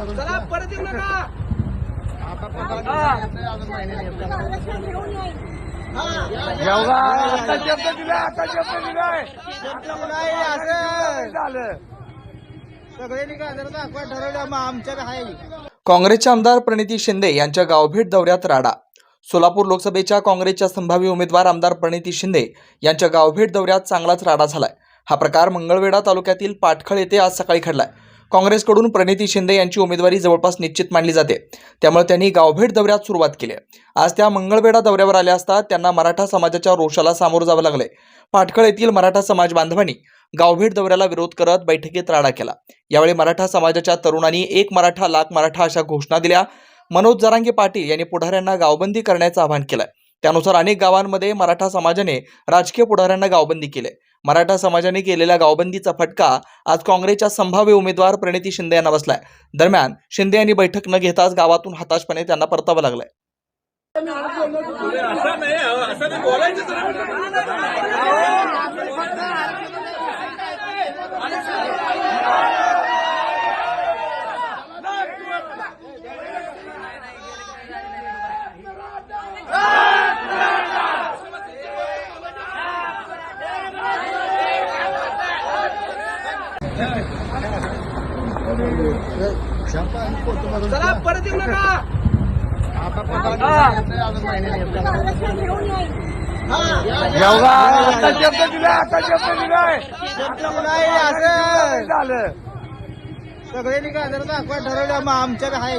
चला परत येऊ नका. आता शब्द दिला आता शब्द दिलाय झालं सगळ्यांनी काय जरा दाखवा ठरवलं मग आमच्या आहे. काँग्रेसचे आमदार प्रणिती शिंदे यांच्या गावभेट दौऱ्यात राडा. सोलापूर लोकसभेच्या काँग्रेसच्या संभाव्य उमेदवार आमदार प्रणिती शिंदे यांच्या गावभेट दौऱ्यात चांगलाच राडा झालाय. हा प्रकार मंगळवेढा तालुक्यातील पाटखळ येथे आज सकाळी घडलाय. काँग्रेसकडून प्रणिती शिंदे यांची उमेदवारी जवळपास निश्चित मानली जाते. त्यामुळे त्यांनी गावभेट दौऱ्यात सुरुवात केली. आज त्या मंगळवेढा दौऱ्यावर आल्या असता त्यांना मराठा समाजाच्या रोषाला सामोरं जावं लागलंय पाटखळ येथील मराठा समाज बांधवांनी गावभेट दौऱ्याला विरोध करत बैठकीत राडा केला. यावेळी मराठा समाजाच्या तरुणांनी एक मराठा लाख मराठा अशा घोषणा दिल्या. मनोज जरांगे पाटील यांनी पुढाऱ्यांना गावबंदी करण्याचं आवाहन केलं त्यानुसार अनेक गावांमध्ये मराठा समाजाने राजकीय पुढाऱ्यांना गावबंदी केले मराठा समाजाने केलेल्या गावबंदीचा फटका आज काँग्रेसच्या संभाव्य उमेदवार प्रणिती शिंदे यांना बसलाय. दरम्यान शिंदे यांनी बैठक न घेताच गावातून हताशपणे त्यांना परतावं लागलंय. चला परत येऊ नका. आता शब्द दिला आता शब्द दिलाय. झालं. सगळ्यांनी काय जरा दाखवा ठरवलं मग आमच्या आहे.